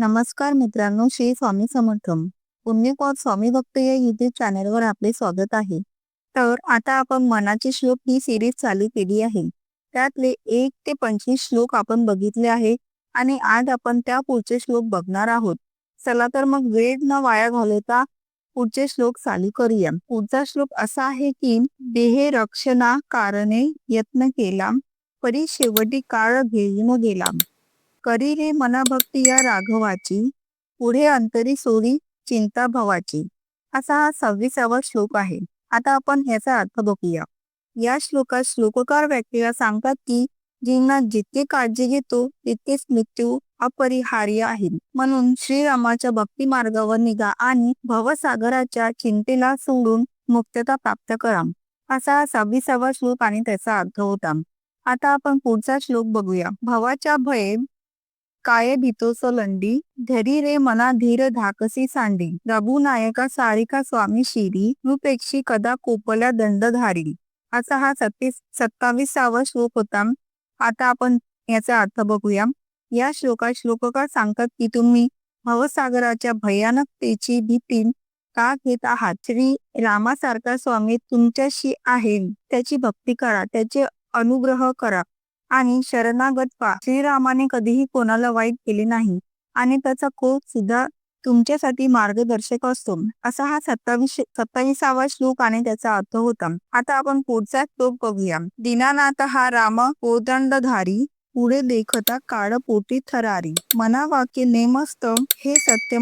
नमस्कार मित्रांनो श्री स्वामी समर्थम पुण्यकौर स्वामी भक्त या युट्यूब चॅनलवर आपले स्वागत आहे. तर आता आपण मनाचे श्लोक ही सिरीज चालू केली आहे. त्यातले एक ते पंचवीस श्लोक आपण बघितले आहे आणि आज आपण त्या पुढचे श्लोक बघणार आहोत. चला तर मग वेळ न वाया घालवता पुढचे श्लोक चालू करूया. पुढचा श्लोक असा आहे की देहे रक्षणा कारणे यत्न केला परी शेवटी काळ घेऊन गेला. करी रे मनाभक्ती या राघवाची पुढे अंतरी सोडी चिंता भवाची असा हा सव्वीसावा श्लोक आहे. आता आपण ह्याचा अर्थ बघूया. या श्लोकात श्लोककार व्यक्तीला सांगतात की जीवनात जितके काळजी घेतो तितकेच मृत्यू अपरिहार्य आहे. म्हणून श्रीरामाच्या भक्ती मार्गावर निघा आणि भवसागराच्या चिंतेला सोडून मुक्तता प्राप्त करा. असा हा सव्वीसावा श्लोक आणि त्याचा अर्थ होता. आता आपण पुढचा श्लोक बघूया. भवाच्या भय काय भीतोस लंडी धरी रे मना धीर धाकसी सांडी. नायका सारिका स्वामी शिरी. रूपेक्षी कदा कोपल्या दंडधारी असा हा सत्तीस सत्तावीसावा श्लोक होता. आता आपण याचा अर्थ बघूया. या श्लोकात श्लोककार सांगतात की तुम्ही भवसागराच्या भयानकतेची भीती का घेत आहात? श्री रामासारखा स्वामी तुमच्याशी आहे. त्याची भक्ती करा. त्याचे अनुग्रह करा. आणि शरणागत पा श्रीरामाने कधीही कोणाला वाईट केले नाही. आणि त्याचा कोप सुद्धा तुमच्यासाठी मार्गदर्शक असतो. असा हा सत्तावीस सत्तावीसावा श्लोक आणि त्याचा अर्थ होता. आता आपण पुढचा श्लोक बघूया. दिनानाथ हा राम कोदंडधारी पुढे देखता काळ पोटी थरारी. मना वाक्य नेमस्त हे सत्य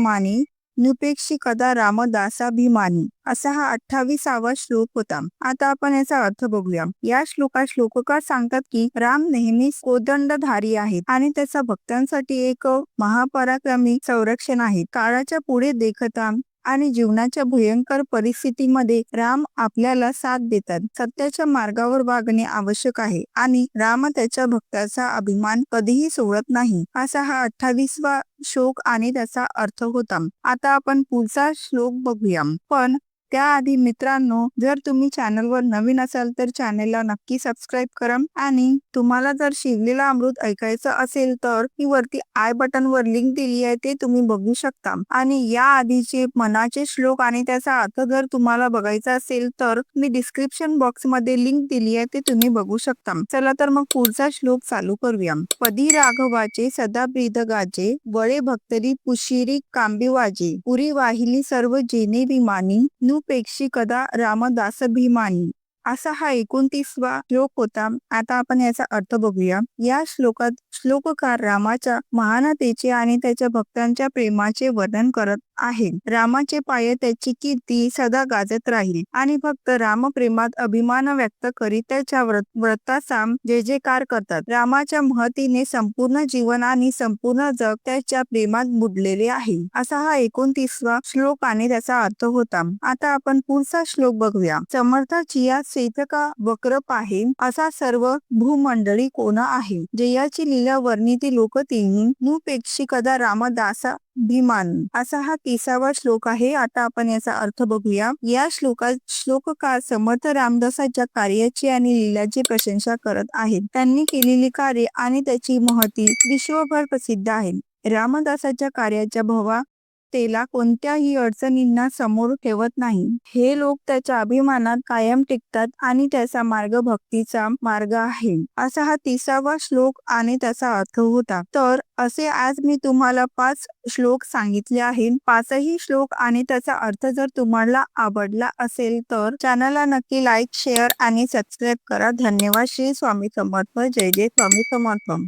मानी निपेक्षी कदा रामदासाभिमानी. असा हा अठ्ठावीसावा श्लोक होता. आता आपण याचा अर्थ बघूया. या श्लोकात श्लोककार सांगतात की राम नेहमी कोदंडधारी आहेत आणि त्याचा भक्तांसाठी एक महापराक्रमी संरक्षण आहे. काळाच्या पुढे देखता आणि जीवनाच्या भयंकर परिस्थितीमध्ये राम आपल्याला साथ देतात. सत्याच्या मार्गावर वागणे आवश्यक आहे आणि राम त्याच्या भक्ताचा अभिमान कधीही सोडत नाही असा हा अठ्ठावीसवा श्लोक आणि त्याचा अर्थ होता. आता आपण पुढचा श्लोक बघूया. पण त्याआधी मित्रांनो जर तुम्ही चॅनलवर नवीन असाल तर चॅनेलला नक्की सबस्क्राईब करा आणि तुम्हाला जर शिवलेला अमृत ऐकायचं असेल तर ही वरती आय बटन वर लिंक दिली आहे ते तुम्ही बघू शकता. आणि या आधीचे मनाचे श्लोक आणि त्याचा अर्थ जर तुम्हाला बघायचा असेल तर मी डिस्क्रिप्शन बॉक्समध्ये लिंक दिली आहे ते तुम्ही बघू शकता. चला तर मग पुढचा श्लोक चालू करूया. पदी राघवाचे सदा गाजे वळे भक्तरी पुशिरी कांबिवाजे पुरी वाहिली सर्व जेने विमानी नु पेक्षी कदा रामदास भीमानी? असा हा एकोणतीसवा श्लोक होता. आता आपण याचा अर्थ बघूया. या श्लोकात श्लोककार रामाच्या महानतेचे आणि त्याच्या भक्तांच्या प्रेमाचे वर्णन करत आहे रामाचे पाय त्याची कीर्ती सदा गाजत राहील. आणि फक्त रामप्रेमात अभिमान व्यक्त करीत त्याच्या व्रताचा जे जेकार करतात. रामाच्या महतीने संपूर्ण जीवन आणि संपूर्ण जग त्याच्या प्रेमात बुडलेले आहे. असा हा एकोणतीसवा श्लोक आणि त्याचा अर्थ होता. आता आपण पुढचा श्लोक बघूया. समर्थ या सेतका वक्र पाहे. असा सर्व भूमंडळी कोण आहे? जयाची लीला वर्णिती लोक तिन्ही नुपेक्षी कदा रामदासा भीमान असा हा तिसावा श्लोक आहे. आता आपण याचा अर्थ बघूया. या श्लोकात श्लोककार समर्थ रामदासाच्या कार्याची आणि लीलाची प्रशंसा करत आहेत. त्यांनी केलेली कार्य आणि त्याची महती विश्वभर प्रसिद्ध आहे. रामदासाच्या कार्याच्या भवा तेला कोणत्याही अडचणींना समोर ठेवत नाही. हे लोक त्याच्या अभिमानात कायम टिकतात आणि त्याचा मार्ग भक्तीचा मार्ग आहे. असा हा तिसावा श्लोक आणि त्याचा अर्थ होता. तर असे आज मी तुम्हाला पाच श्लोक सांगितले आहेत. पाचही श्लोक आणि त्याचा अर्थ जर तुम्हाला आवडला असेल तर चॅनलला नक्की लाईक शेअर आणि सबस्क्राईब करा. धन्यवाद. श्री स्वामी समर्थ. जय जय स्वामी समर्थ.